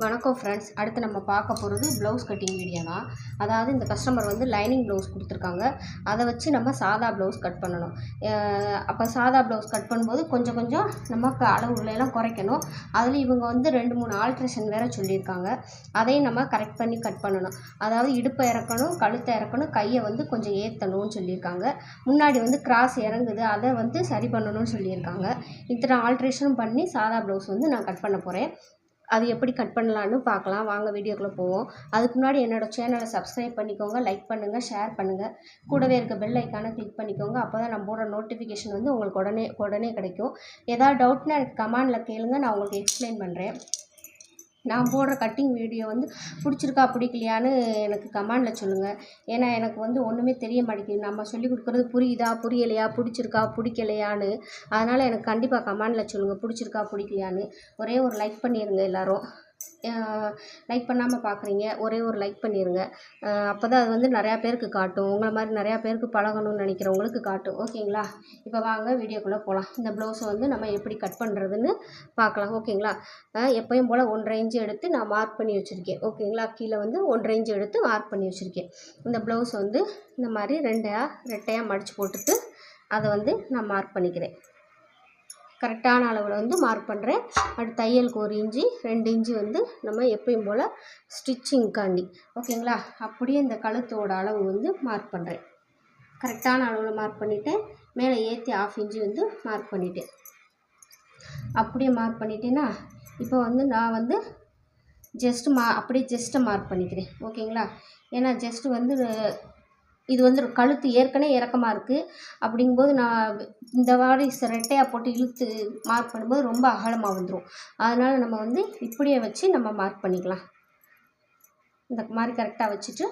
வணக்கம் ஃப்ரெண்ட்ஸ் அடுத்து நம்ம பார்க்க போகிறது ப்ளவுஸ் கட்டிங் வீடியோ தான். அதாவது இந்த கஸ்டமர் வந்து லைனிங் ப்ளவுஸ் கொடுத்துருக்காங்க. அதை வச்சு நம்ம சாதா ப்ளவுஸ் கட் பண்ணணும். அப்போ சாதா ப்ளவுஸ் கட் பண்ணும்போது கொஞ்சம் கொஞ்சம் நமக்கு அளவுகளெல்லாம் குறைக்கணும். அதில் இவங்க வந்து ரெண்டு மூணு ஆல்ட்ரேஷன் வேறு சொல்லியிருக்காங்க. அதையும் நம்ம கரெக்ட் பண்ணி கட் பண்ணணும். அதாவது இடுப்பை இறக்கணும் கழுத்தை இறக்கணும் கையை வந்து கொஞ்சம் ஏற்றணும்னு சொல்லியிருக்காங்க. முன்னாடி வந்து கிராஸ் இறங்குது. அதை வந்து சரி பண்ணணும்னு சொல்லியிருக்காங்க. இத்தனை ஆல்ட்ரேஷனும் பண்ணி சாதா ப்ளவுஸ் வந்து நான் கட் பண்ண போகிறேன் அது எப்படி கட் பண்ணலான்னு பார்க்கலாம். வாங்க வீடியோக்குள்ளே போவோம். அதுக்கு முன்னாடி என்னோடய சேனலை சப்ஸ்கிரைப் பண்ணிக்கோங்க லைக் பண்ணுங்கள் ஷேர் பண்ணுங்கள் கூடவே இருக்க பெல் ஐக்கானை கிளிக் பண்ணிக்கோங்க. அப்போ தான் நம்ம நோட்டிஃபிகேஷன் வந்து உங்களுக்கு உடனே உடனே கிடைக்கும். ஏதாவது டவுட்னா எனக்கு கமெண்டில் கேளுங்க. நான் உங்களுக்கு எக்ஸ்பிளைன் பண்ணுறேன் நான் போடுற கட்டிங் வீடியோ வந்து பிடிச்சிருக்கா பிடிக்கலையான்னு எனக்கு கமெண்டில் சொல்லுங்கள் ஏன்னா எனக்கு வந்து ஒன்றுமே தெரிய மாட்டேங்குது. நம்ம சொல்லி கொடுக்குறது புரியுதா புரியலையா பிடிச்சிருக்கா பிடிக்கலையான்னு. அதனால் எனக்கு கண்டிப்பாக கமெண்டில் சொல்லுங்கள் பிடிச்சிருக்கா பிடிக்கலையான்னு. ஒரே ஒரு லைக் பண்ணிடுங்க எல்லோரும். லைக் பண்ணாமல் பார்க்குறீங்க ஒரே ஒரு லைக் பண்ணிடுங்க அப்போ தான் அது வந்து நிறையா பேருக்கு காட்டும். உங்களை மாதிரி நிறையா பேருக்கு பழகணும்னு நினைக்கிறவங்களுக்கு காட்டும். ஓகேங்களா? இப்போ வாங்க வீடியோக்குள்ளே போகலாம் இந்த ப்ளவுஸை வந்து நம்ம எப்படி கட் பண்ணுறதுன்னு பார்க்கலாம் ஓகேங்களா? எப்போயும் எப்பயும் போல் ஒன்றரை இன்ச்சு எடுத்து நான் மார்க் பண்ணி வச்சுருக்கேன். ஓகேங்களா? கீழே வந்து ஒன்றரை இன்ச்சு எடுத்து மார்க் பண்ணி வச்சுருக்கேன். இந்த ப்ளவுஸ் வந்து இந்த மாதிரி ரெண்டையாக ரெட்டையாக மடித்து போட்டுட்டு அதை வந்து நான் மார்க் பண்ணிக்கிறேன். கரெக்டான அளவில் வந்து மார்க் பண்ணுறேன் அடுத்து தையலுக்கு ஒரு இன்ச்சு ரெண்டு இன்ச்சு வந்து நம்ம எப்பயும் போல் ஸ்டிச்சிங்காண்டி ஓகேங்களா அப்படியே இந்த கழுத்தோட அளவு வந்து மார்க் பண்ணுறேன் கரெக்டான அளவில் மார்க் பண்ணிவிட்டேன் மேலே ஏற்றி ஆஃப் இன்ச்சு வந்து மார்க் பண்ணிவிட்டேன் அப்படியே மார்க் பண்ணிட்டேன்னா இப்போ வந்து நான் வந்து ஜஸ்ட்டு மா அப்படியே ஜஸ்ட்டை மார்க் பண்ணிக்கிறேன். ஓகேங்களா ஏன்னா ஜஸ்ட்டு வந்து இது வந்து கழுத்து ஏற்கனவே இறக்கமாக இருக்குது அப்படிங்கும்போது நான் இந்த மாதிரி ரெட்டையாக போட்டு இழுத்து மார்க் பண்ணும்போது ரொம்ப அகலமாக வந்துடும் அதனால் நம்ம வந்து இப்படியே வச்சு நம்ம மார்க் பண்ணிக்கலாம். இந்த மாதிரி கரெக்டாக வச்சுட்டு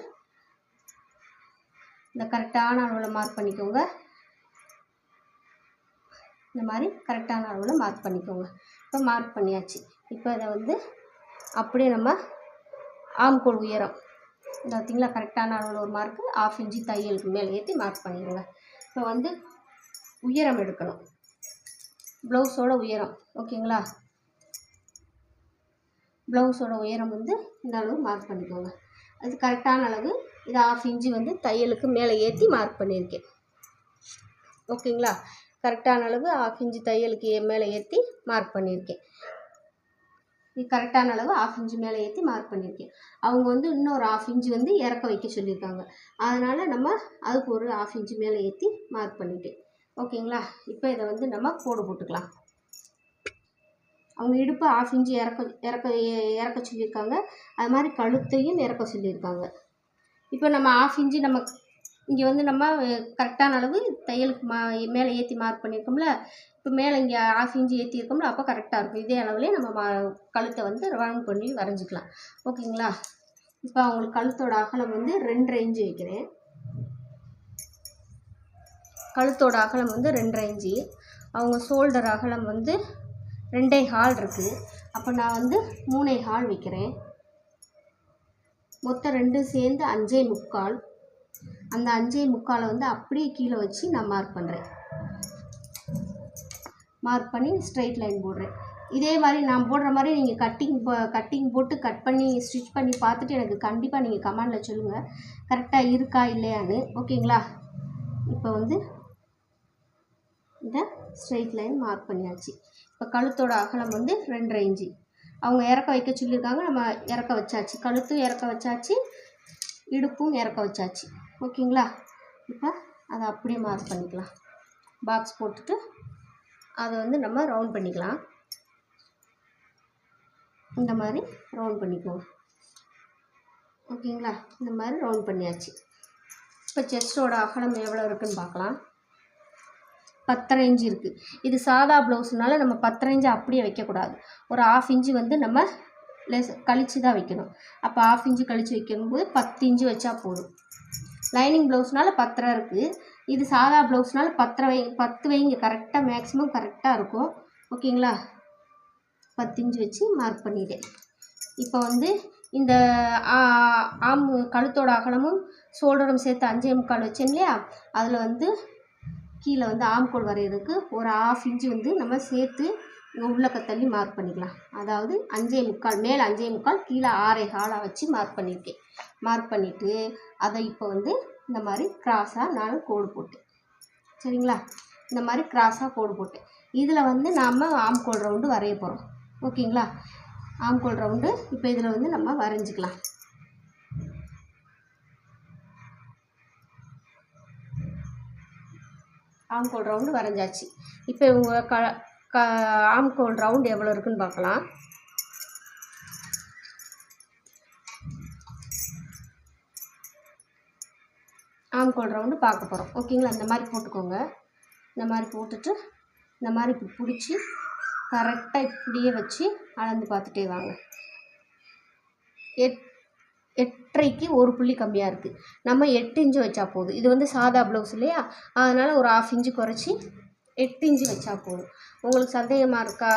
இந்த கரெக்டான அளவில் மார்க் பண்ணிக்கோங்க. இந்த மாதிரி கரெக்டான அளவில் மார்க் பண்ணிக்கோங்க. இப்போ மார்க் பண்ணியாச்சு. இப்போ இதை வந்து அப்படியே நம்ம ஆம்கோல் உயரம் இந்த கரெக்டான அளவில் ஒரு மார்க்கு ஆஃப் இன்ச்சு தையலுக்கு மேலே ஏற்றி மார்க் பண்ணிடுங்க. இப்போ வந்து உயரம் எடுக்கணும். ப்ளவுஸோட உயரம் ஓகேங்களா ப்ளவுஸோட உயரம் வந்து இந்த அளவு மார்க் பண்ணிக்கோங்க. அது கரெக்டான அளவு இது ஆஃப் இன்ச்சு வந்து தையலுக்கு மேலே ஏற்றி மார்க் பண்ணியிருக்கேன் ஓகேங்களா கரெக்டான அளவு ஆஃப் இன்ச்சு தையலுக்கு மேலே ஏற்றி மார்க் பண்ணியிருக்கேன் கரெக்டான அளவு ஆஃப் இன்ச்சு மேலே ஏற்றி மார்க் பண்ணியிருக்கேன் அவங்க வந்து இன்னொரு ஆஃப் இன்ச்சு வந்து இறக்க வைக்க சொல்லியிருக்காங்க. அதனால் நம்ம அதுக்கு ஒரு ஆஃப் இன்ச்சு மேலே ஏற்றி மார்க் பண்ணிட்டேன் ஓகேங்களா? இப்போ இதை வந்து நம்ம கோடு போட்டுக்கலாம். அவங்க இடுப்பு ஆஃப் இன்ச்சு இறக்க இறக்க இறக்க சொல்லியிருக்காங்க. அது மாதிரி கழுத்தையும் இறக்க சொல்லியிருக்காங்க. இப்போ நம்ம ஆஃப் இன்ச்சு நம்ம இங்கே வந்து நம்ம கரெக்டான அளவு தையலுக்கு மா மேலே ஏற்றி மார்க் பண்ணியிருக்கோம்ல. இப்போ மேலே இங்கே ஆஃப் இன்ச்சு ஏற்றிருக்கோம்ல அப்போ கரெக்டாக இருக்கும். இதே அளவுலேயே நம்ம மா கழுத்தை வந்து ரவுண்ட் பண்ணி வரைஞ்சிக்கலாம். ஓகேங்களா? இப்போ அவங்களுக்கு கழுத்தோட அகலம் வந்து ரெண்டரை இன்ச்சு வைக்கிறேன். கழுத்தோட அகலம் வந்து ரெண்டரை இன்ச்சு அவங்க ஷோல்டர் அகலம் வந்து ரெண்டே ஹால் இருக்குது அப்போ நான் வந்து மூணே ஹால் வைக்கிறேன். மொத்தம் ரெண்டும் சேர்ந்து அஞ்சே முக்கால். அந்த அஞ்சே முக்காலை வந்து அப்படியே கீழே வச்சு நான் மார்க் பண்ணுறேன் மார்க் பண்ணி ஸ்ட்ரைட் லைன் போடுறேன். இதே மாதிரி நான் போடுற மாதிரி நீங்கள் கட்டிங் கட்டிங் போட்டு கட் பண்ணி ஸ்டிச் பண்ணி பார்த்துட்டு எனக்கு கண்டிப்பாக நீங்கள் கமெண்டில் சொல்லுங்கள் கரெக்டாக இருக்கா இல்லையான்னு. ஓகேங்களா இப்போ வந்து இந்த ஸ்ட்ரெயிட் லைன் மார்க் பண்ணியாச்சு. இப்போ கழுத்தோட அகலம் வந்து ரெண்டரை இன்ச்சு. அவங்க இறக்க வைக்க சொல்லியிருக்காங்க. நம்ம இறக்க வச்சாச்சு. கழுத்தும் இறக்க வச்சாச்சு இடுப்பும் இறக்க வச்சாச்சு. ஓகேங்களா? இப்போ அதை அப்படியே மார்க் பண்ணிக்கலாம். பாக்ஸ் போட்டுட்டு அதை வந்து நம்ம ரவுண்ட் பண்ணிக்கலாம். இந்த மாதிரி ரவுண்ட் பண்ணிக்குவோம். ஓகேங்களா? இந்த மாதிரி ரவுண்ட் பண்ணியாச்சு. இப்போ செஸ்டோட அகலம் எவ்வளோ இருக்குன்னு பார்க்கலாம். பத்தரை இன்ச்சு இருக்குது இது சாதா ப்ளவுஸ்னால நம்ம பத்தரை இன்ச்சு அப்படியே வைக்கக்கூடாது. ஒரு ஆஃப் இன்ச்சு வந்து நம்ம லெஸ் கழித்து தான் வைக்கணும். அப்போ ஆஃப் இன்ச்சு கழித்து வைக்கும்போது பத்து இன்ச்சு வச்சா போதும். லைனிங் ப்ளவுஸ்னால பத்தரை இருக்குது இது சாதா ப்ளவுஸ்னால பத்தரை வை பத்து வைங்க. கரெக்டாக மேக்ஸிமம் கரெக்டாக இருக்கும். ஓகேங்களா? பத்து வச்சு மார்க் பண்ணிட்டேன். இப்போ வந்து இந்த ஆம் கழுத்தோட அகலமும் ஷோல்டரும் சேர்த்து அஞ்சே முக்கால் வச்சேன் இல்லையா? அதில் வந்து கீழே வந்து ஆம்கோல் வரைகிறதுக்கு ஒரு ஆஃப் இன்ச்சு வந்து நம்ம சேர்த்து உள்ளக்க தள்ளி மார்க் பண்ணிக்கலாம். அதாவது அஞ்சே முக்கால் மேலே அஞ்சே முக்கால் கீழே ஆறே காலாக வச்சு மார்க் பண்ணியிருக்கேன் மார்க் பண்ணிவிட்டு அதை இப்போ வந்து இந்த மாதிரி கிராஸாக நான் கோடு போட்டேன். சரிங்களா? இந்த மாதிரி கிராஸாக கோடு போட்டேன். இதில் வந்து நாம் ஆம்கோல் ரவுண்டு வரைய போகிறோம் ஓகேங்களா? ஆம்கோல் ரவுண்டு இப்போ இதில் வந்து நம்ம வரைஞ்சிக்கலாம். ஆம்கோல் ரவுண்டு வரைஞ்சாச்சு. இப்போ இவங்க க க ஆம்கோல் ரவுண்டு எவ்வளோ இருக்குன்னு பார்க்கலாம். ஆம்கோல் ரவுண்டு பார்க்க போகிறோம் ஓகேங்களா இந்த மாதிரி போட்டுக்கோங்க. இந்த மாதிரி போட்டுட்டு இந்த மாதிரி இப்படி பிடிச்சி கரெக்டாக இப்படியே வச்சு அளந்து பார்த்துட்டே வாங்க. எட் எட்டரைக்கு ஒரு புள்ளி கம்மியாக இருக்குது நம்ம எட்டு இன்ச்சு வச்சா போதும். இது வந்து சாதா ப்ளவுஸ் இல்லையா? அதனால் ஒரு ஆஃப் இன்ச்சு குறைச்சி எட்டு இன்ச்சு வச்சா போதும். உங்களுக்கு சந்தேகமாக இருக்கா?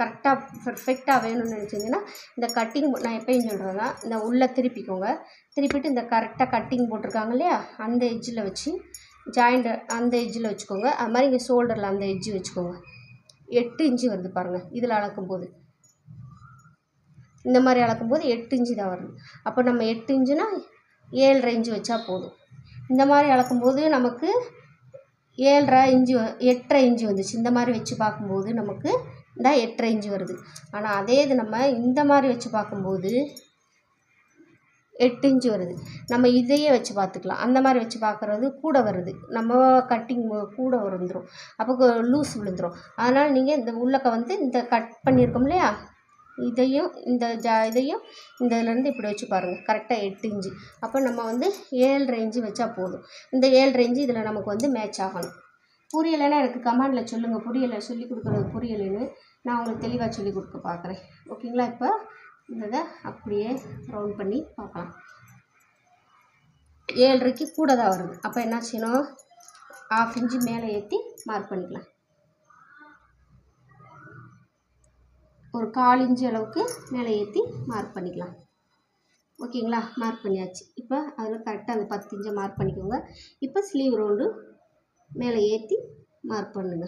கரெக்டாக பர்ஃபெக்டாக வேணும்னு நினச்சிங்கன்னா இந்த கட்டிங் நான் எப்பயும் சொல்கிறேன்னா இந்த உள்ளே திருப்பிக்கோங்க. திருப்பிட்டு இந்த கரெக்டாக கட்டிங் போட்டிருக்காங்க இல்லையா? அந்த எஜ்ஜில் வச்சு ஜாயிண்ட் அந்த எஜ்ஜில் வச்சுக்கோங்க. அது மாதிரி இங்கே ஷோல்டரில் அந்த எஜ்ஜு வச்சுக்கோங்க. எட்டு இன்ச்சு வருது பாருங்கள் இதில் அளக்கும்போது இந்த மாதிரி அளக்கும்போது எட்டு இன்ச்சு தான் வருது. அப்போ நம்ம எட்டு இன்ச்சுனா ஏழரை இன்ச்சு வச்சா போதும். இந்த மாதிரி அளக்கும்போது நமக்கு ஏழரை இன்ச்சு வ- எட்டரை இன்ச்சு வந்துச்சு. இந்த மாதிரி வச்சு பார்க்கும்போது நமக்கு இந்த எட்டரை இன்ச்சு வருது. ஆனால் அதே இது நம்ம இந்த மாதிரி வச்சு பார்க்கும்போது எட்டு இன்ச்சு வருது. நம்ம இதையே வச்சு பார்த்துக்கலாம். அந்த மாதிரி வச்சு பார்க்குறது கூட வருது. நம்ம கட்டிங் கூட வந்துடும் அப்போ லூஸ் விழுந்துடும் அதனால் நீங்கள் இந்த உள்ளக்க வந்து இந்த கட் பண்ணியிருக்கோம் இல்லையா? இதையும் இந்த ஜா இதையும் இந்த இதுலேருந்து இப்படி வச்சு பாருங்கள் கரெக்டாக எட்டு இன்ச்சு. அப்போ நம்ம வந்து ஏழரை இன்ச்சு வச்சா போதும். இந்த ஏழரை இன்ச்சு இதில் நமக்கு வந்து மேட்ச் ஆகணும். புரியலைன்னா எனக்கு கமெண்டில் சொல்லுங்கள் புரியலை சொல்லி கொடுக்குறது புரியலைன்னு நான் உங்களுக்கு தெளிவாக சொல்லி கொடுக்க பார்க்குறேன். ஓகேங்களா இப்போ இந்த இதை அப்படியே ரவுண்ட் பண்ணி பார்க்கலாம். ஏழரைக்கு கூட தான் வருது. அப்போ என்ன செய்யணும்? ஆஃப் இன்ச்சு மேலே ஏற்றி மார்க் பண்ணிக்கலாம். ஒரு கால் இன்ச்சு அளவுக்கு மேலே ஏற்றி மார்க் பண்ணிக்கலாம். ஓகேங்களா மார்க் பண்ணியாச்சு. இப்போ அதில் கரெக்டாக அந்த பத்து இன்ச்சை மார்க் பண்ணிக்கோங்க. இப்போ ஸ்லீவ் ரவுண்டு மேலே ஏற்றி மார்க் பண்ணுங்க.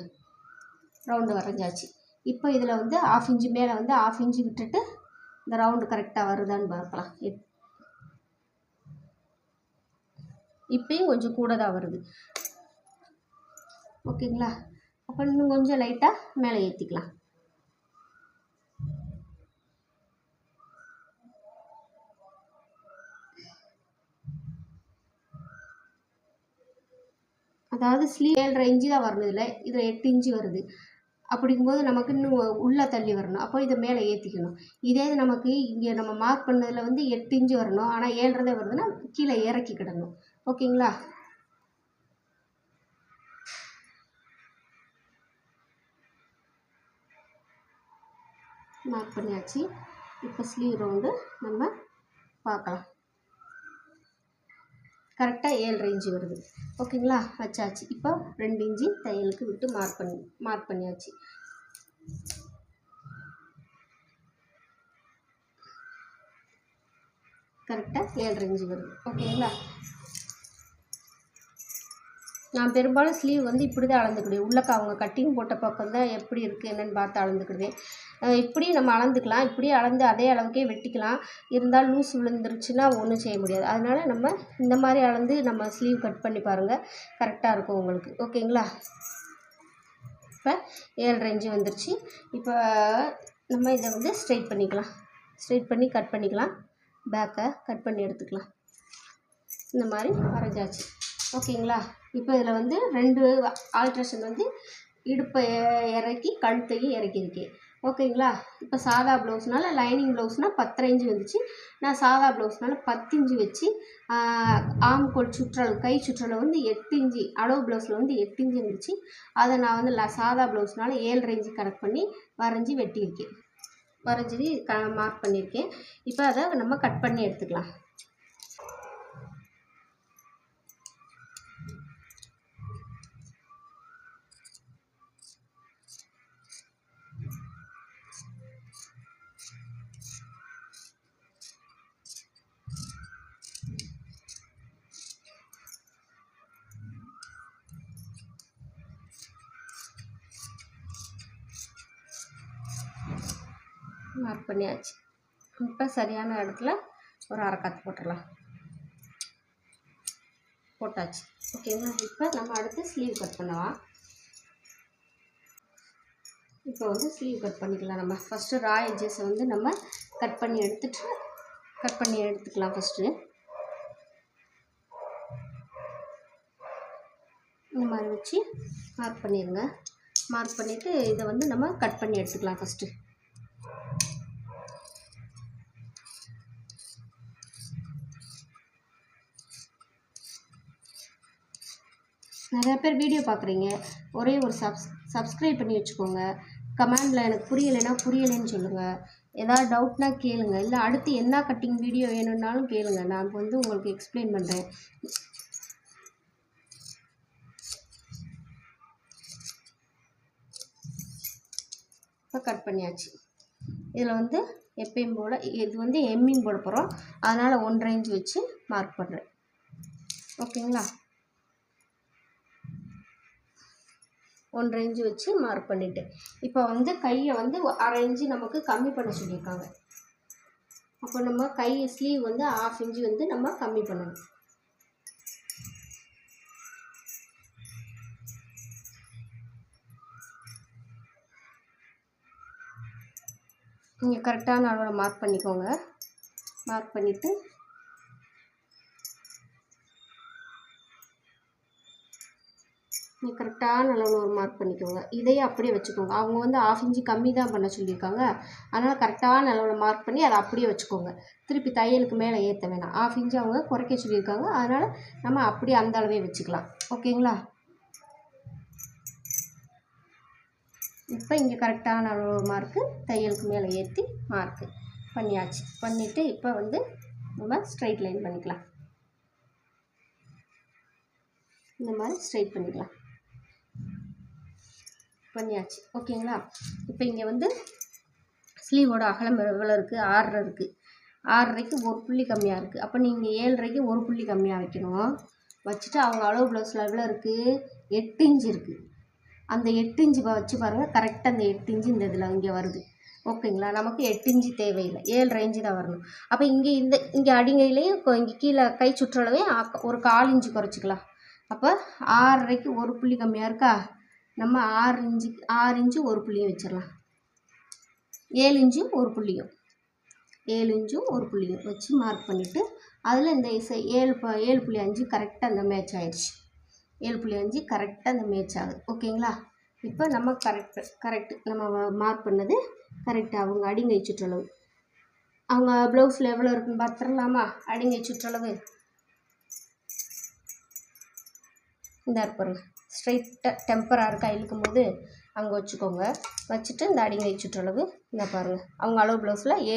ரவுண்டு வரைஞ்சாச்சு. இப்போ இதில் வந்து ஆஃப் இன்ச்சு மேலே வந்து ஆஃப் இன்ச்சு விட்டுட்டு இந்த ரவுண்டு கரெக்டாக வருதான்னு பார்க்கலாம். இப்பயும் கொஞ்சம் கூட தான் வருது. ஓகேங்களா அப்போ இன்னும் கொஞ்சம் லைட்டாக மேலே ஏற்றிக்கலாம் அதாவது ஸ்லீவ் ஏழரை இன்ச்சு தான் வரணும் இதில். இதில் எட்டு இன்ச்சு வருது. அப்படிங்கும்போது நமக்கு இன்னும் உள்ளே தள்ளி வரணும். அப்போ இதை மேலே ஏற்றிக்கணும் இதே இது நமக்கு இங்கே நம்ம மார்க் பண்ணதில் வந்து எட்டு இன்ச்சு வரணும். ஆனால் ஏழரை வருதுன்னா கீழே இறக்கிக்கிடணும் ஓகேங்களா? மார்க் பண்ணியாச்சு. இப்போ ஸ்லீவ் ரவுண்டு நம்ம பார்க்கலாம். கரெக்டாக ஏழரை இன்ச்சு வருது. ஓகேங்களா? வச்சாச்சு. இப்போ ரெண்டு இன்ச்சு தையலுக்கு விட்டு மார்க் பண்ணி மார்க் பண்ணியாச்சு. கரெக்டாக ஏழரை இன்ச்சு வருது. ஓகேங்களா? நான் பெரும்பாலும் ஸ்லீவ் வந்து இப்படி தான் அளந்துக்கிடுவேன். உள்ளக்க அவங்க கட்டிங் போட்ட பக்கம் தான் எப்படி இருக்குது என்னென்னு பார்த்து அளந்துக்கிடுவேன். இப்படி நம்ம அளந்துக்கலாம். இப்படி அளந்து அதே அளவுக்கே வெட்டிக்கலாம். இருந்தாலும் லூஸ் விழுந்துருச்சுன்னா ஒன்றும் செய்ய முடியாது. அதனால நம்ம இந்த மாதிரி அளந்து நம்ம ஸ்லீவ் கட் பண்ணி பாருங்கள் கரெக்டாக இருக்கும் உங்களுக்கு. ஓகேங்களா இப்போ ஏழரை இன்ச்சு வந்துருச்சு. இப்போ நம்ம இதை வந்து ஸ்ட்ரைட் பண்ணிக்கலாம். ஸ்ட்ரைட் பண்ணி கட் பண்ணிக்கலாம். பேக்கை கட் பண்ணி எடுத்துக்கலாம். இந்த மாதிரி வரைஞ்சாச்சு ஓகேங்களா இப்போ இதில் வந்து ரெண்டு ஆல்ட்ரேஷன் வந்து இடுப்பை இறக்கி கழுத்தையும் இறக்கியிருக்கேன் ஓகேங்களா? இப்போ சாதா ப்ளவுஸ்னால லைனிங் ப்ளவுஸ்னால் பத்தரை இன்ச்சு வந்துச்சு. நான் சாதா ப்ளவுஸ்னால பத்து இன்ச்சு வச்சு ஆம்கோல் சுற்றல் கை சுற்றலை வந்து எட்டு இன்ச்சு அளவு ப்ளவுஸில் வந்து எட்டு இன்ச்சு வந்துச்சு. அதை நான் வந்து ல சாதா ப்ளவுஸ்னால ஏழரை இன்ச்சு கனெக்ட் பண்ணி வரைஞ்சி வெட்டியிருக்கேன். வரைஞ்சி க மார்க் பண்ணியிருக்கேன். இப்போ அதை நம்ம கட் பண்ணி எடுத்துக்கலாம். மார்க் பண்ணியாச்சு. இப்போ சரியான இடத்துல ஒரு அரை போட்டுடலாம். போட்டாச்சு. ஓகேங்களா இப்போ நம்ம அடுத்து ஸ்லீவ் கட் பண்ணலாம். இப்போ வந்து ஸ்லீவ் கட் பண்ணிக்கலாம் நம்ம. ஃபஸ்ட்டு ரா எட்ஜஸை வந்து நம்ம கட் பண்ணி எடுத்துட்டு கட் பண்ணி எடுத்துக்கலாம் ஃபஸ்ட்டு இந்த மாதிரி வச்சு மார்க் பண்ணிடுங்க. மார்க் பண்ணிவிட்டு இதை வந்து நம்ம கட் பண்ணி எடுத்துக்கலாம் ஃபஸ்ட்டு நிறையா பேர் வீடியோ பார்க்குறீங்க. ஒரே ஒரு சப்ஸ் சப்ஸ்கிரைப் பண்ணி வச்சுக்கோங்க. கமெண்டில் எனக்கு புரியலைன்னா புரியலைன்னு சொல்லுங்கள் ஏதாவது டவுட்னா கேளுங்க. இல்லை அடுத்து என்ன கட்டிங் வீடியோ வேணும்னாலும் கேளுங்க. நான் வந்து உங்களுக்கு எக்ஸ்பிளைன் பண்ணுறேன் இப்போ கட் பண்ணியாச்சு. இதில் வந்து எப்பயும் போல் இது வந்து எம்மிங் போட போகிறோம் அதனால் ஒன் ரேஞ்ச் வச்சு மார்க் பண்ணுறேன் ஓகேங்களா ஒன்றரை இன்ச்சு வச்சு மார்க் பண்ணிவிட்டு இப்போ வந்து கையை வந்து அரை இன்ச்சு நமக்கு கம்மி பண்ண சொல்லியிருக்காங்க. அப்போ நம்ம கை ஸ்லீவ் வந்து ஆஃப் இன்ச்சு வந்து நம்ம கம்மி பண்ணணும். நீங்கள் கரெக்டான அளவில் மார்க் பண்ணிக்கோங்க. மார்க் பண்ணிவிட்டு நீங்கள் கரெக்டான அளவில் ஒரு மார்க் பண்ணிக்கோங்க. இதையே அப்படியே வச்சுக்கோங்க. அவங்க வந்து ஆஃப் இன்ச்சு கம்மி தான் பண்ண சொல்லியிருக்காங்க. அதனால் கரெக்டான அளவில் மார்க் பண்ணி அதை அப்படியே வச்சுக்கோங்க. திருப்பி தையலுக்கு மேலே ஏற்ற வேணாம். ஆஃப் இன்ச்சு அவங்க குறைக்க சொல்லியிருக்காங்க. அதனால் நம்ம அப்படியே அந்த அளவே வச்சுக்கலாம். ஓகேங்களா? இப்போ இங்கே கரெக்டான அளவு மார்க்கு தையலுக்கு மேலே ஏற்றி மார்க்கு பண்ணியாச்சு. பண்ணிவிட்டு இப்போ வந்து நம்ம ஸ்ட்ரைட் லைன் பண்ணிக்கலாம். இந்த மாதிரி ஸ்ட்ரைட் பண்ணிக்கலாம். பண்ணியாச்சு. ஓகேங்களா? இப்போ இங்கே வந்து ஸ்லீவோட அகலம் எவ்வளோ இருக்குது ஆறரை இருக்குது ஆறரைக்கு ஒரு புள்ளி கம்மியாக இருக்குது அப்போ நீங்கள் ஏழரைக்கு ஒரு புள்ளி கம்மியாக வைக்கணும். வச்சுட்டு அவங்க அளவு ப்ளவுஸில் எவ்வளோ இருக்குது எட்டு இன்ச் இருக்குது அந்த எட்டு இன்ச்சு வச்சு பாருங்கள் கரெக்டாக அந்த எட்டு இன்ச்சு இந்த இதில் இங்கே வருது. ஓகேங்களா? நமக்கு எட்டு இன்ச்சு தேவையில்லை. ஏழு ரேஞ்சு தான் வரணும். அப்போ இங்கே இந்த இங்கே அடிங்கையிலையும் இங்கே கீழே கை சுற்றளவே ஒரு கால் இன்ச்சு குறைச்சிக்கலாம். அப்போ ஆறரைக்கு ஒரு புள்ளி கம்மியாக இருக்கா? நம்ம ஆறு இன்ச்சு ஆறு இன்ச்சு ஒரு புள்ளியும் வச்சிடலாம் ஏழு இன்ச்சும் ஒரு புள்ளியும். ஏழு இன்ச்சும் ஒரு புள்ளியும் வச்சு மார்க் பண்ணிவிட்டு அதில் இந்த இசை ஏழு ப ஏழு புள்ளி அஞ்சு கரெக்டாக அந்த மேட்ச் ஆயிடுச்சு. ஏழு புள்ளி அஞ்சு கரெக்டாக அந்த மேட்ச் ஆகுது. ஓகேங்களா? இப்போ நம்ம கரெக்ட் கரெக்ட் நம்ம மார்க் பண்ணது கரெக்டாக அவங்க அடிங்கை சுற்றளவு. அவங்க ப்ளவுஸில் எவ்வளோ இருக்குன்னு பார்த்துடலாமா? அடிங்கை சுற்றளவு. இந்த இருப்பாருங்க ஸ்ட்ரைட்டாக டெம்பராக இருக்கா இழுக்கும் போது அங்கே வச்சுக்கோங்க. வச்சுட்டு இந்த அடிங்கை சுற்றளவு இந்த பாருங்கள் அவங்க அளவு ப்ளவுஸில் ஏ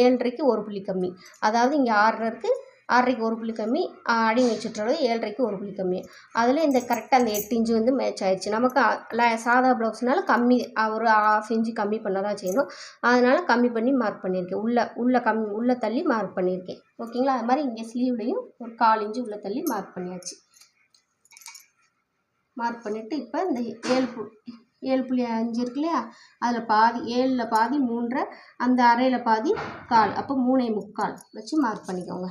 ஏழரைக்கு ஒரு புள்ளி கம்மி. அதாவது இங்கே ஆறரை இருக்குது ஆறரைக்கு ஒரு புள்ளி கம்மி அடிங்கை சுற்றளவு ஏழரைக்கு ஒரு புள்ளி கம்மி. அதில் இந்த கரெக்டாக அந்த எட்டு இன்ச்சு வந்து மேட்ச் ஆயிடுச்சு நமக்கு சாதா ப்ளவுஸ்னால கம்மி ஒரு ஆஃப் இன்ச்சு கம்மி பண்ண தான் செய்யணும். அதனால் கம்மி பண்ணி மார்க் பண்ணியிருக்கேன் உள்ளே உள்ளே கம்மி உள்ளே தள்ளி மார்க் பண்ணியிருக்கேன் ஓகேங்களா? அது மாதிரி இங்கே ஸ்லீவ்லேயும் ஒரு கால் இன்ச்சு உள்ளே தள்ளி மார்க் பண்ணியாச்சு. மார்க் பண்ணிவிட்டு இப்போ இந்த ஏழு பு ஏழு புள்ளி அஞ்சு இருக்கு இல்லையா? அதில் பாதி ஏழில் பாதி மூன்றரை அந்த அரையில் பாதி கால். அப்போ மூணே முக்கால் வச்சு மார்க் பண்ணிக்கோங்க.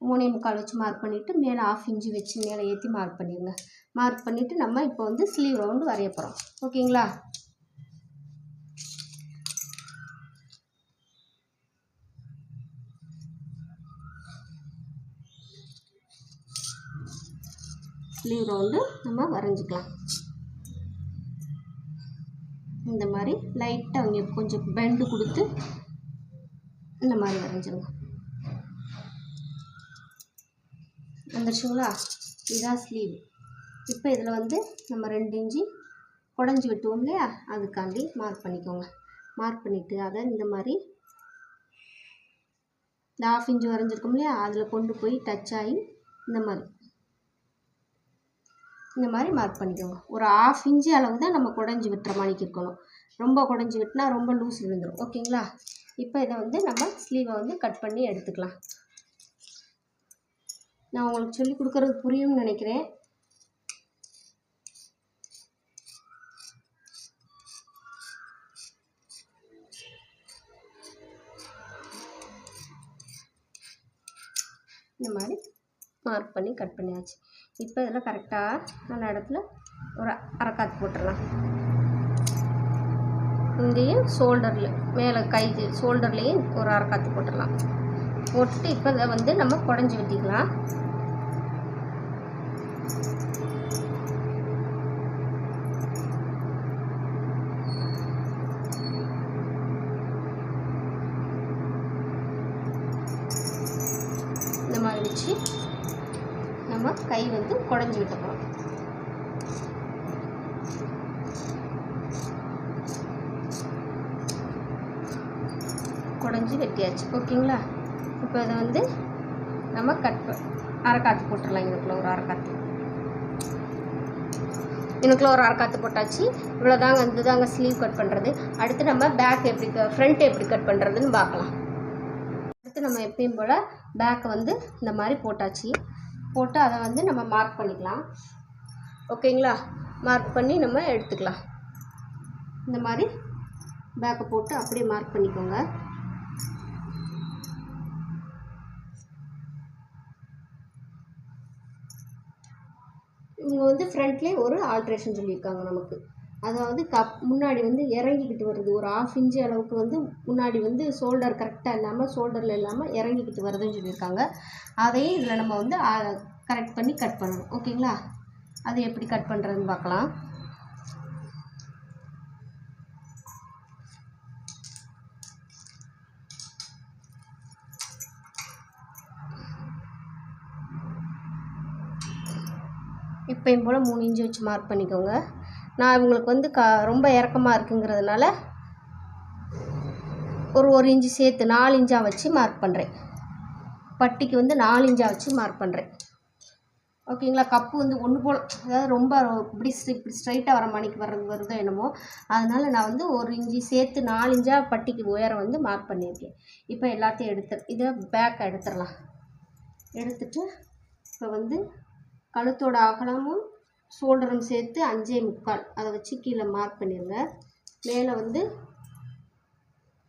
மூணே முக்கால் வச்சு மார்க் பண்ணிவிட்டு மேலே ஆஃப் இன்ச்சு வச்சு மேலே ஏற்றி மார்க் பண்ணிடுங்க. மார்க் பண்ணிவிட்டு நம்ம இப்போ வந்து ஸ்லீவ் ரவுண்டு வரைய போகிறோம் ஓகேங்களா ஸ்லீவ் ரவுண்டு நம்ம வரைஞ்சிக்கலாம். இந்த மாதிரி லைட்டாக அவங்க கொஞ்சம் பெண்டு கொடுத்து இந்த மாதிரி வரைஞ்சிருங்க. வந்துருச்சுங்களா இதுதான் ஸ்லீவ் இப்போ இதில் வந்து நம்ம ரெண்டு இன்ச்சு குடஞ்சி வெட்டுவோம் இல்லையா? அதுக்காண்டி மார்க் பண்ணிக்கோங்க. மார்க் பண்ணிவிட்டு அதை இந்த மாதிரி இந்த ஆஃப் இன்ச்சு வரைஞ்சிருக்கோம் இல்லையா? அதில் கொண்டு போய் டச் ஆகி இந்த மாதிரி. இந்த மாதிரி மார்க் பண்ணிக்கோங்க. ஒரு ஆஃப் இன்ச்சு அளவு தான் நம்ம குடஞ்சி விட்டுற மாதிரி இருக்கணும். ரொம்ப குடஞ்சி விட்டுனா ரொம்ப லூஸ் விழுந்துடும் ஓகேங்களா இப்போ இதை வந்து நம்ம ஸ்லீவை வந்து கட் பண்ணி எடுத்துக்கலாம். நான் உங்களுக்கு சொல்லி கொடுக்குறது புரியும்னு நினைக்கிறேன். இந்த மாதிரி மார்க் பண்ணி கட் பண்ணியாச்சு. இப்போ இதில் கரெக்டான இடத்துல ஒரு அரைக்காத்து போட்டுடலாம். இங்கேயும் ஷோல்டரில் மேலே கை ஷோல்டர்லேயும் ஒரு அரைக்காத்து போட்டுடலாம். போட்டுட்டு இப்போ இதை வந்து நம்ம குடஞ்சி வெட்டிக்கலாம் இந்த மாதிரி வச்சு நம்ம கை வந்து குடஞ்சி விட்டுக்கிறோம் குடஞ்சி வெட்டியாச்சு. ஓகேங்களா? இப்போ இதை வந்து நம்ம கட் அரைக்காத்து போட்டுடலாம். இதுக்குள்ள ஒரு அரைக்காத்து. இதுக்குள்ள ஒரு அரைக்காத்து போட்டாச்சு. இவ்வளோதாங்க இதுதாங்க ஸ்லீவ் கட் பண்ணுறது அடுத்து நம்ம பேக் எப்படி ஃப்ரண்ட் எப்படி கட் பண்ணுறதுன்னு பார்க்கலாம். அடுத்து நம்ம எப்பயும் போல் பேக்கை வந்து இந்த மாதிரி போட்டாச்சு. போட்டு அதை வந்து நம்ம மார்க் பண்ணிக்கலாம். ஓகேங்களா மார்க் பண்ணி நம்ம எடுத்துக்கலாம். இந்த மாதிரி பேக்கை போட்டு அப்படியே மார்க் பண்ணிக்கோங்க. இவங்க வந்து ஃப்ரண்ட்லேயே ஒரு ஆல்ட்ரேஷன் சொல்லியிருக்காங்க நமக்கு. அதாவது கப் முன்னாடி வந்து இறங்கிக்கிட்டு வருது. ஒரு ஆஃப் இன்ச்சு அளவுக்கு வந்து முன்னாடி வந்து ஷோல்டர் கரெக்டாக இல்லாமல் ஷோல்டரில் இல்லாமல் இறங்கிக்கிட்டு வருதுன்னு சொல்லியிருக்காங்க. அதையும் இதில் நம்ம வந்து கரெக்ட் பண்ணி கட் பண்ணணும். ஓகேங்களா அது எப்படி கட் பண்ணுறதுன்னு பார்க்கலாம். இப்போயும் போல் மூணு இன்ச்சு வச்சு மார்க் பண்ணிக்கோங்க. நான் இவங்களுக்கு வந்து க ரொம்ப இறக்கமாக இருக்குங்கிறதுனால ஒரு ஒரு இன்ச்சு சேர்த்து நாலு இன்ச்சாக வச்சு மார்க் பண்ணுறேன் பட்டிக்கு வந்து நாலு இன்ச்சாக வச்சு மார்க் பண்ணுறேன் ஓகேங்களா? கப்பு வந்து ஒன்று போல் அதாவது ரொம்ப இப்படி ஸ்ட்ரி- இப்படி ஸ்ட்ரைட்டாக வர மணிக்கு வர்றது வருதோ என்னமோ அதனால் நான் வந்து ஒரு இஞ்சி சேர்த்து நாலு இஞ்சாக பட்டிக்கு உயரம் வந்து மார்க் பண்ணியிருக்கேன். இப்போ எல்லாத்தையும் எடுத்து இதை பேக் எடுத்துடலாம். எடுத்துட்டு இப்போ வந்து கழுத்தோட அகலமும் ஷோல்டரும் சேர்த்து அஞ்சே முக்கால். அதை வச்சு கீழே மார்க் பண்ணிடுங்க மேலே வந்து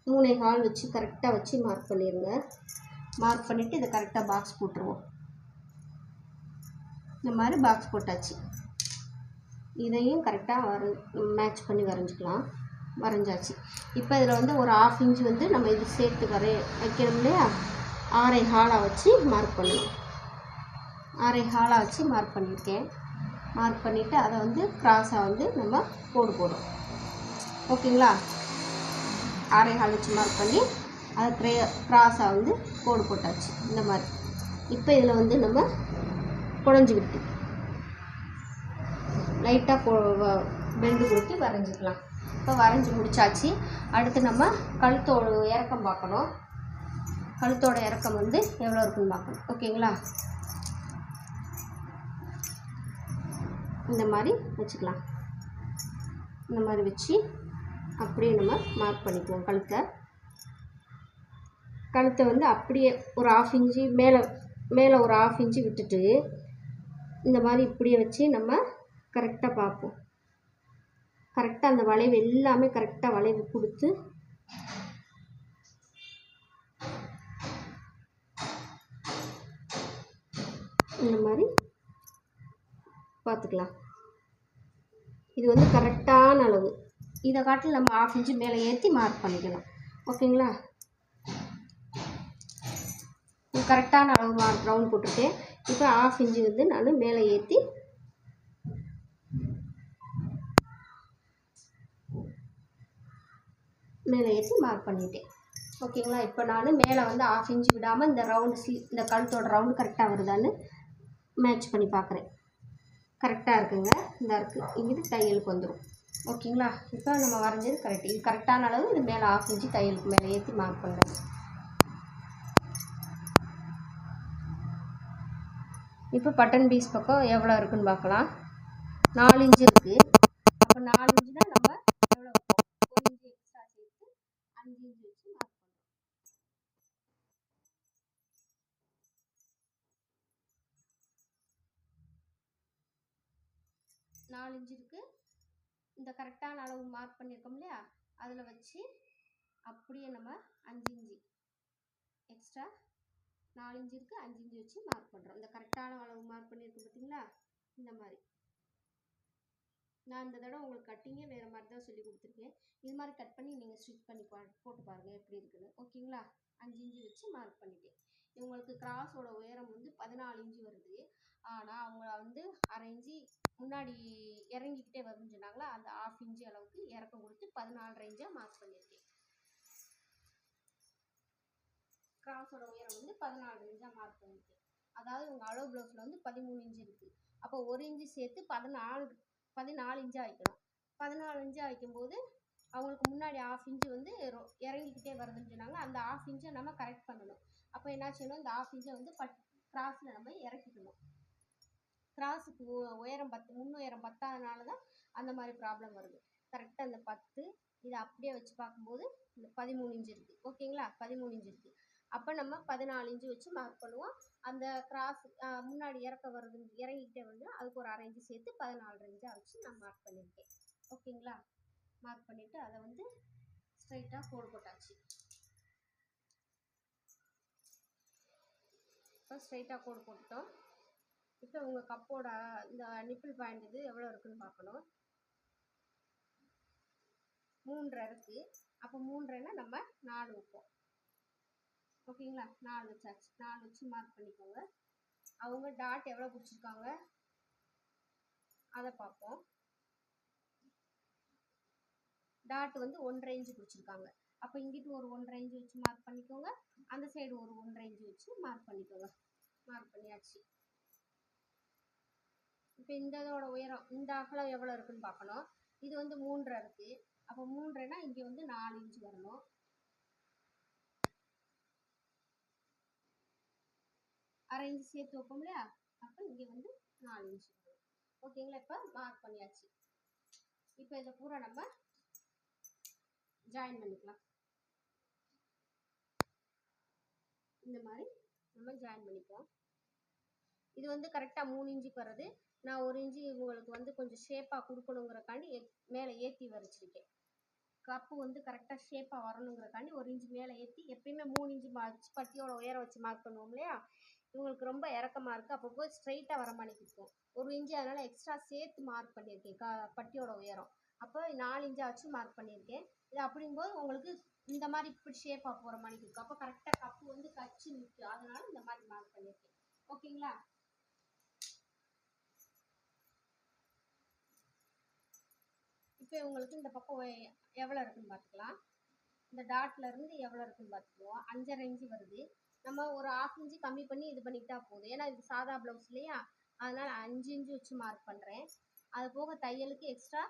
மூணே கால் வச்சு கரெக்டாக வச்சு மார்க் பண்ணிடுங்க மார்க் பண்ணிவிட்டு இதை கரெக்டாக பாக்ஸ் போட்டுருவோம். இந்த மாதிரி பாக்ஸ் போட்டாச்சு. இதையும் கரெக்டாக வர மேட்ச் பண்ணி வரைஞ்சிக்கலாம். வரைஞ்சாச்சு. இப்போ இதில் வந்து ஒரு ஆஃப் இன்ச் வந்து நம்ம இது சேர்த்து வரைய வைக்கணும் இல்லையா? ஆரை ஹாலாக வச்சு மார்க் பண்ணணும். ஆறை ஹாலாக வச்சு மார்க் பண்ணியிருக்கேன். மார்க் பண்ணிவிட்டு அதை வந்து க்ராஸாக வந்து நம்ம கோடு போடும் ஓகேங்களா? அரை ஹால் மார்க் பண்ணி அதை க்ரே க்ராஸாக வந்து கோடு போட்டாச்சு. இந்த மாதிரி. இப்போ இதில் வந்து நம்ம குழஞ்சி விட்டு லைட்டாக பெண்டு கொடுத்து வரைஞ்சிக்கலாம். இப்போ வரைஞ்சி முடிச்சாச்சு. அடுத்து நம்ம கழுத்தோட இறக்கம் பார்க்கணும். கழுத்தோட இறக்கம் வந்து எவ்வளோ இருக்குன்னு பார்க்கணும். ஓகேங்களா? இந்த மாதிரி வச்சுக்கலாம். இந்த மாதிரி வச்சு அப்படியே நம்ம மார்க் பண்ணிக்குவோம் கழுத்தை. கழுத்தை வந்து அப்படியே ஒரு ஆஃப் இன்ச்சு மேலே மேலே ஒரு ஆஃப் இன்ச்சு விட்டுட்டு இந்த மாதிரி இப்படியே வச்சு நம்ம கரெக்டாக பார்ப்போம். கரெக்டாக அந்த வளைவு எல்லாமே கரெக்டாக வளைவு கொடுத்து இந்த மாதிரி பார்த்துக்கலாம் இது வந்து கரெக்டான அளவு. இதை காட்டில் நம்ம ஆஃப் இன்ச்சு மேலே ஏற்றி மார்க் பண்ணிக்கலாம். ஓகேங்களா? கரெக்டான அளவு மார்க் ரவுண்ட் போட்டிருக்கேன் இப்போ ஆஃப் இன்ச்சு வந்து நான் மேலே ஏற்றி மேலே ஏற்றி மார்க் பண்ணிட்டேன். ஓகேங்களா? இப்போ நான் மேலே வந்து ஆஃப் இன்ச்சு விடாமல் இந்த ரவுண்டு ஸ்லீ இந்த கழுத்தோட ரவுண்டு கரெக்டாக வருதான்னு மேட்ச் பண்ணி பார்க்குறேன் கரெக்டாக இருக்குங்க. இந்த இருக்குது இது தையலுக்கு வந்துடும் ஓகேங்களா? இப்போ நம்ம வரைஞ்சது கரெக்ட் இது கரெக்டான அளவு இது மேலே ஆஃப் இன்ச்சு தையலுக்கு மேலே ஏற்றி மார்க் பண்ணுறேன் இப்போ பட்டன் பீஸ் பக்கம் எவ்வளோ இருக்குன்னு பார்க்கலாம். நாலு இன்ச்சு இருக்குது அப்போ நாலு இன்ச்சுனா நம்ம எவ்வளோ வைப்போம்? ஒரு இன்ச்சு எக்ஸ்ட்ரா சேர்த்து அஞ்சு இன்ச்சு வச்சு மார்க் பண்ணுறோம் நாலு இன்ச்சு இருக்குது இந்த கரெக்டான அளவு மார்க் பண்ணியிருக்கோம் இல்லையா? அதில் வச்சு அப்படியே நம்ம அஞ்சு இஞ்சி எக்ஸ்ட்ரா நாலு இஞ்சி இருக்குது அஞ்சு இஞ்சி வச்சு மார்க் பண்ணுறோம் இந்த கரெக்டான அளவு மார்க் பண்ணியிருக்கோம் பார்த்தீங்களா? இந்த மாதிரி. நான் இந்த தடவை உங்களுக்கு கட்டிங்கே வேறு மாதிரி தான் சொல்லி கொடுத்துருக்கேன். இது மாதிரி கட் பண்ணி நீங்கள் ஸ்டிச் பண்ணி பா போட்டு பாருங்கள் எப்படி இருக்குன்னு. ஓகேங்களா அஞ்சு இஞ்சி வச்சு மார்க் பண்ணிட்டேன். இவங்களுக்கு கிராஸோட உயரம் வந்து பதினாலு இஞ்சி வருது. ஆனால் அவங்க வந்து அரை இஞ்சி முன்னாடி இறங்கிக்கிட்டே வருதுன்னு சொன்னாங்களா? அந்த ஆஃப் இன்ச்சு அளவுக்கு இறக்கம் கொடுத்து பதினாலு ரேஞ்சாக மார்க் பண்ணியிருக்கேன். கிராஸோட உயரம் வந்து பதினாலு இன்ச்சாக மார்க் பண்ணியிருக்கேன். அதாவது உங்கள் அளவு ப்ளவுஸில் வந்து பதிமூணு இன்ச்சு இருக்குது அப்போ ஒரு இன்ச்சு சேர்த்து பதினாலு பதினாலு இன்ச்சாக வைக்கணும். பதினாலு இன்ச்சாக வைக்கும்போது அவங்களுக்கு முன்னாடி ஆஃப் இன்ச்சு வந்து இறங்கிக்கிட்டே வருதுன்னு சொன்னாங்க. அந்த ஆஃப் இன்ச்சை நம்ம கரெக்ட் பண்ணணும். அப்போ என்ன செய்யணும் இந்த ஆஃப் இன்ச்சை வந்து பட் கிராஸில் நம்ம இறக்கிக்கணும். கிராஸுக்கு உயரம் பத்து முன் உயரம் பத்தாதனால தான் அந்த மாதிரி ப்ராப்ளம் வருது. கரெக்டாக அந்த பத்து இதை அப்படியே வச்சு பார்க்கும்போது இந்த பதிமூணு இன்ச்சு இருக்குது ஓகேங்களா? பதிமூணு இன்ச்சு இருக்குது அப்போ நம்ம பதினாலு இன்ச்சு வச்சு மார்க் பண்ணுவோம். அந்த கிராஸ் முன்னாடி இறக்க வருது இறங்கிக்கிட்டே வந்து அதுக்கு ஒரு அரை இன்ச்சு சேர்த்து பதினாலு இன்ச்சாக வச்சு நான் மார்க் பண்ணியிருக்கேன். ஓகேங்களா? மார்க் பண்ணிவிட்டு அதை வந்து ஸ்ட்ரைட்டாக கோடு போட்டாச்சு. இப்போ ஸ்ட்ரைட்டாக கோடு போட்டுட்டோம். இப்போ உங்கள் கப்போட இந்த நிப்பிள் பாயிண்ட் இது எவ்வளோ இருக்குன்னு பார்க்கணும். மூன்றரை இருக்குது அப்போ மூன்றரைனா நம்ம நாலு வைப்போம். ஓகேங்களா? நாலு வச்சாச்சு. நாலு வச்சு மார்க் பண்ணிக்கோங்க. அவங்க டாட் எவ்வளோ பிடிச்சிருக்காங்க? அதை பார்ப்போம். டாட் வந்து ஒன்றரை இன்ச்சு பிடிச்சிருக்காங்க. அப்போ இங்கிட்டு ஒரு ஒன்றரை இன்ச்சு வச்சு மார்க் பண்ணிக்கோங்க. அந்த சைடு ஒரு ஒன்றரை இன்ச்சு வச்சு மார்க் பண்ணிக்கோங்க. மார்க் பண்ணியாச்சு. இப்போ இந்த இதோட உயரம் இந்த அகலம் எவ்வளோ இருக்குன்னு பார்க்கணும். இது வந்து மூன்றரை இருக்குது அப்போ மூன்றரைனா இங்கே வந்து நாலு இன்ச்சு வரணும். அரை இன்ச்சு சேர்த்து வைப்போம் இல்லையா? அப்போ இங்கே வந்து நாலு இன்ச்சு வரும் ஓகேங்களா இப்போ மார்க் பண்ணியாச்சு. இப்போ இதை பூரா நம்ம ஜாயின் பண்ணிக்கலாம். இந்த மாதிரி நம்ம ஜாயின் பண்ணிப்போம் இது வந்து கரெக்டாக மூணு இன்ச்சுக்கு வர்றது. நான் ஒரு இன்ச்சு உங்களுக்கு வந்து கொஞ்சம் ஷேப்பாக கொடுக்கணுங்கிறக்காண்டி எ- மேலே ஏற்றி வரைச்சிருக்கேன். கப்பு வந்து கரெக்டாக ஷேப்பாக வரணுங்கிறக்காண்டி ஒரு இன்ச்சு மேலே ஏற்றி எப்பயுமே மூணு இன்ச்சு வச்சு பட்டியோட உயரம் வச்சு மார்க் பண்ணுவோம் இல்லையா? இவங்களுக்கு ரொம்ப இறக்கமாக இருக்குது அப்போ போய் ஸ்ட்ரைட்டாக வர மாதிரி இருக்கும். ஒரு இன்ச்சு அதனால் எக்ஸ்ட்ரா சேர்த்து மார்க் பண்ணியிருக்கேன். க பட்டியோட உயரம். அப்போ நாலு இன்ச்சா வச்சு மார்க் பண்ணியிருக்கேன். இது அப்படிங்கும்போது உங்களுக்கு இந்த மாதிரி இப்படி ஷேப்பாக போகிற மாதிரி இருக்கும். அப்போ கரெக்டாக கப்பு வந்து கச்சு நிற்கும் அதனால இந்த மாதிரி மார்க் பண்ணியிருக்கேன். ஓகேங்களா இப்போ உங்களுக்கு இந்த பக்கம் எவ்வளோ இருக்குன்னு பார்த்துக்கலாம். இந்த டாட்ல இருந்து எவ்வளோ இருக்குன்னு பார்த்துக்குவோம். அஞ்சரை இன்ச்சு வருது. நம்ம ஒரு ஆஃப் இன்ச்சு கம்மி பண்ணி இது பண்ணிக்கிட்டா போதும். ஏன்னா இது சாதா ப்ளவுஸ் இல்லையா? அதனால் அஞ்சு இன்ச்சு வச்சு மார்க் பண்ணுறேன் அது போக தையலுக்கு எக்ஸ்ட்ரா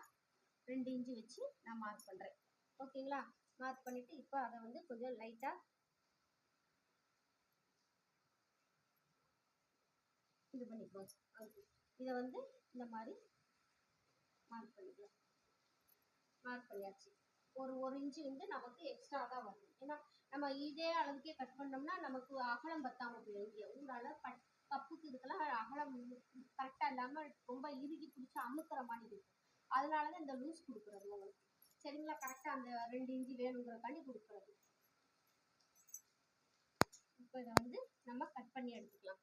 ரெண்டு இன்ச்சு வச்சு நான் மார்க் பண்ணுறேன் ஓகேங்களா? மார்க் பண்ணிவிட்டு இப்போ அதை வந்து கொஞ்சம் லைட்டாக இது பண்ணிக்குவோம். இதை வந்து இந்த மாதிரி மார்க் பண்ணிக்கலாம். மார்க் பண்ணியாச்சு. ஒரு ஒரு இன்ச்சு வந்து நமக்கு எக்ஸ்ட்ரா தான் வரும். ஏன்னா நம்ம இதே அளவுக்கே கட் பண்ணோம்னா நமக்கு அகலம் பத்தாம போயிடும். இங்கே ஊரால பட் கப்புக்கு இதுக்கெல்லாம் அகலம் கரெக்டாக இல்லாமல் ரொம்ப இறுகி பிடிச்சி அமுக்குற மாதிரி இருக்கும். அதனால தான் இந்த லூஸ் கொடுக்குறது உங்களுக்கு. சரிங்களா? கரெக்டாக அந்த ரெண்டு இன்ச்சு வேணுங்கிறக்காண்டி கொடுக்குறது. இப்போ இதை வந்து நம்ம கட் பண்ணி எடுத்துக்கலாம்.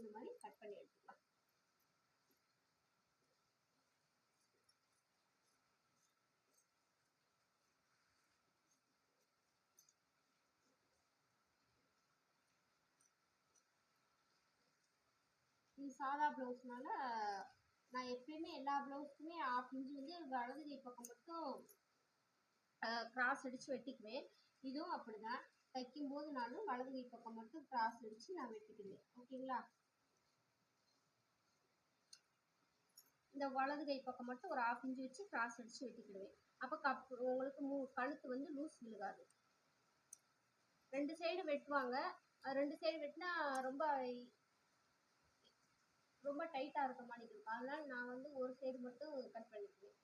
இந்த மாதிரி கட் பண்ணி எடுத்துக்கலாம். இது சாதா ப்ளவுஸ்னால நான் எப்பயுமே எல்லா ப்ளவுஸ்க்குமே ஆஃப் இன்ச்சு வந்து வலது கை பக்கம் மட்டும் கிராஸ் அடித்து வெட்டிக்குவேன். இதுவும் அப்படிதான். தைக்கும்போது நானும் வலது கை பக்கம் மட்டும் கிராஸ் அடித்து நான் வெட்டிக்குவேன். ஓகேங்களா? இந்த வலது கை பக்கம் மட்டும் ஒரு ஆஃப் இன்ச்சு வச்சு கிராஸ் அடித்து வெட்டிக்கிடுவேன். அப்போ கப் உங்களுக்கு மூ கழுத்து வந்து லூஸ் விழுகாது. ரெண்டு சைடு வெட்டுவாங்க. அது ரெண்டு சைடு வெட்டினா ரொம்ப ரொம்ப டைட்டாக இருக்க மாதிரி இருக்கும் அதனால் நான் வந்து ஒரு சைடு மட்டும் கட் பண்ணிக்குவேன்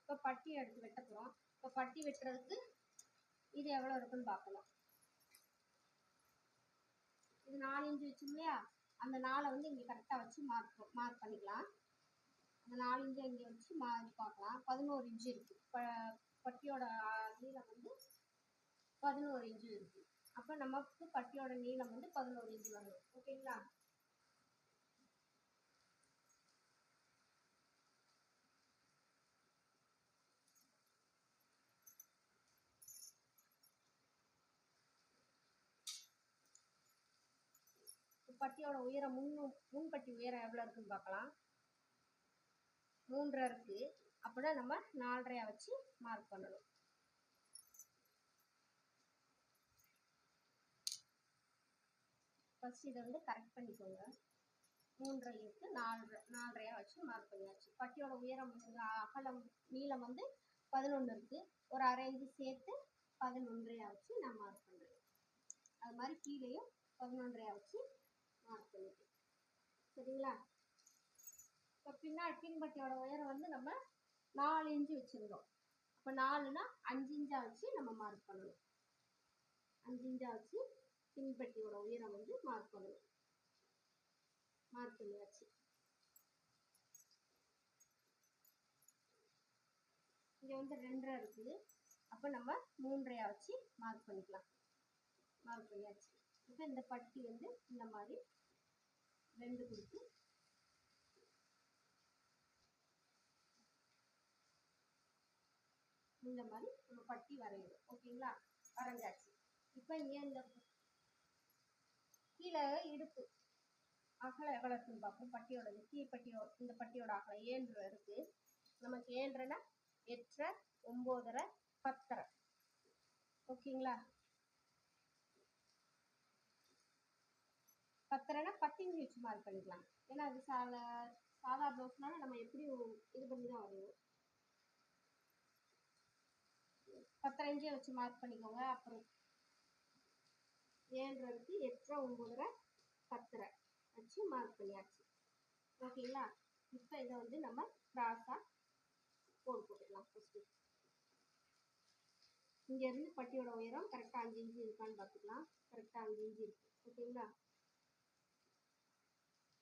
இப்போ பட்டி எடுத்து வெட்ட போகிறோம் இப்போ பட்டி வெட்டுறதுக்கு இது எவ்வளோ இருக்குன்னு பார்க்கலாம். இது நாலு இன்ச்சு வச்சோம் இல்லையா? அந்த நாளை வந்து இங்கே கரெக்டாக வச்சு மார்க் மார்க் பண்ணிக்கலாம். அந்த நாலு இன்ச்சு இங்கே வச்சு மா பார்க்கலாம். பதினோரு இன்ச்சு இருக்குது ப பட்டியோட நீளம் வந்து பதினோரு இன்ச்சு இருக்குது அப்போ நமக்கு பட்டியோட நீளம் வந்து பதினோரு இன்ச்சு வரும். ஓகேங்களா? பட்டியோட உயரம் முன் முன்பட்டி உயரம் எவ்வளோ இருக்குன்னு பார்க்கலாம். மூன்றரை இருக்குது அப்படின்னா நம்ம நாலரையா வச்சு மார்க் பண்ணணும். ஃபஸ்ட் இதை வந்து கரெக்ட் பண்ணிக்கோங்க. மூன்றரை இருக்குது நாலரை நாலரையா வச்சு மார்க் பண்ணியாச்சு. பட்டியோட உயரம் அகலம் நீளம் வந்து பதினொன்று இருக்குது ஒரு அரை இன்ச்சு சேர்த்து பதினொன்றையா வச்சு நான் மார்க் பண்ணுறேன் அது மாதிரி கீழேயும் பதினொன்றையா வச்சு மார்க் பண்ணிக்கலாம் சரிங்களா? இப்போ பின்னாடி பின்பட்டியோட உயரம் வந்து நம்ம நாலு இன்ச்சு வச்சுருந்தோம். அப்போ நாலுனா அஞ்சு இன்ச்சாக வச்சு நம்ம மார்க் பண்ணணும். அஞ்சு இன்ச்சாக வச்சு பின்பட்டியோட உயரம் வந்து மார்க் பண்ணணும். மார்க் பண்ணியாச்சு. இங்கே வந்து ரெண்டரை இருக்குது. அப்போ நம்ம மூன்றையாக வச்சு மார்க் பண்ணிக்கலாம். மார்க் பண்ணியாச்சு. இப்போ இந்த பட்டி வந்து இந்த மாதிரி ரெண்டு கொடுத்து இந்த மாதிரி நம்ம பட்டி வரையணும். ஓகேங்களா? வரைஞ்சாச்சு. இப்போ இங்கே இந்த கீழே இடுப்பு. அகலை எவ்வளோ இருக்குன்னு பார்ப்போம் பட்டியோட கீழ்பட்டியோ இந்த பட்டியோட அகல ஏன்ற இருக்குது நமக்கு ஏன்றனா எட்டரை ஒம்போதரை பத்தரை. ஓகேங்களா? பத்தரைனா பத்து இன்ச்சு வச்சு மார்க் பண்ணிக்கலாம். ஏன்னா அது சாதா சாதா ப்ளவுஸ்னால நம்ம எப்படி இது பண்ணி தான் வரைவோம் பத்தரை இன்ச்சே வச்சு மார்க் பண்ணிக்கோங்க. அப்புறம் ஏழுறதுக்கு எட்டரை ஒம்பதுரை பத்தரை வச்சு மார்க் பண்ணியாச்சு. ஓகேங்களா? இப்போ இதை வந்து நம்ம க்ராஸாக கோடு போட்டுக்கலாம் ஃபஸ்ட்டு இங்கேருந்து பட்டியோட உயரம் கரெக்டாக அஞ்சு இன்ச்சு இருக்கான்னு பார்த்துக்கலாம். கரெக்டாக அஞ்சு இன்ச்சு இருக்கு. ஓகேங்களா?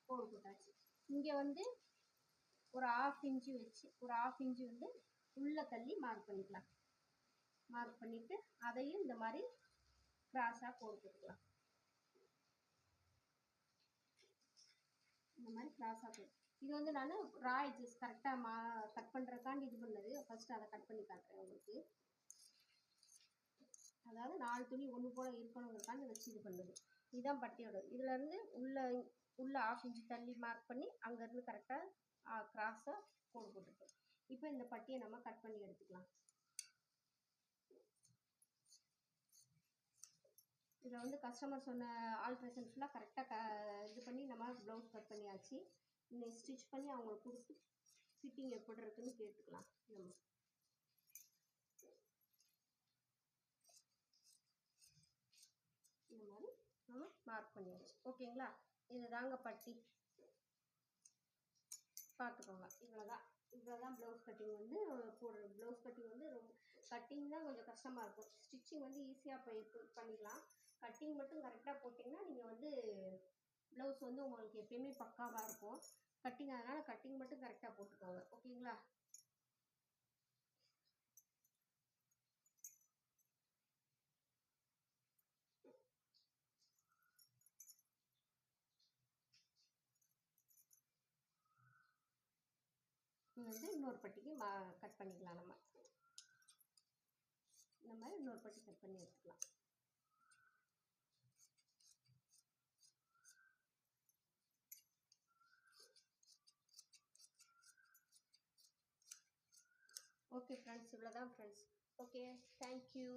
கோடு போட்டாச்சு இங்கே வந்து ஒரு ஆஃப் இன்ச்சு வச்சு ஒரு ஆஃப் இன்ச்சு வந்து உள்ளே தள்ளி மார்க் பண்ணிக்கலாம். மார்க் பண்ணிவிட்டு அதையும் இந்த மாதிரி கிராஸாக கோடு போட்டுக்கலாம் இந்த மாதிரி கிராஸாக போட்டு. இது வந்து நான் ரா எட்ஜஸ் கரெக்டாக மா கட் பண்ணுறதுக்காண்டி இது பண்ணது. ஃபஸ்ட்டு அதை கட் பண்ணி காட்டுறேன் உங்களுக்கு. அதாவது நாலு துணி ஒன்று போல் இருக்கணுங்கிறதுக்காண்டி வச்சு இது பண்ணுது. இதுதான் பட்டியோட. இதுலேருந்து உள்ள உள்ளே ஆஃப் இன்ச்சு தள்ளி மார்க் பண்ணி அங்கேருந்து கரெக்டாக கிராஸாக கோடு போட்டுருக்கோம் இப்போ இந்த பட்டியை நம்ம கட் பண்ணி எடுத்துக்கலாம். இதில் வந்து கஸ்டமர் சொன்ன ஆல்ட்ரேஷன் ஃபுல்லாக கரெக்டாக க இது பண்ணி நம்ம ப்ளவுஸ் கட் பண்ணியாச்சு. இன்னும் ஸ்டிச் பண்ணி அவங்களுக்கு கொடுத்து ஃபிட்டிங் எப்படி இருக்குன்னு கேட்டுக்கலாம். நம்ம. இந்த மாதிரி நம்ம மார்க் பண்ணியாச்சு. ஓகேங்களா இது தாங்க பட்டி. பார்த்துக்கோங்க இவ்வளோதான் இவ்வளோ தான் ப்ளவுஸ் கட்டிங் வந்து போடுறது. ப்ளவுஸ் கட்டிங் வந்து ரொம்ப கட்டிங் தான் கொஞ்சம் கஷ்டமாக இருக்கும். ஸ்டிச்சிங் வந்து ஈஸியாக போய் பண்ணிக்கலாம் கட்டிங் மட்டும் கரெக்டாக போட்டிங்கன்னா நீங்கள் வந்து ப்ளவுஸ் வந்து உங்களுக்கு எப்பயுமே பக்காவாக இருக்கும். கட்டிங் அதனால் கட்டிங் மட்டும் கரெக்டாக போட்டுக்கோங்க. ஓகேங்களா வந்து இன்னொரு பட்டிக்கு மா கட் பண்ணிக்கலாம் நம்ம. இந்த மாதிரி இன்னொரு பட்டி கட் பண்ணி எடுத்துக்கலாம். ஓகே ஃப்ரெண்ட்ஸ் இவ்வளோ தான் ஃப்ரெண்ட்ஸ் ஓகே தேங்க்யூ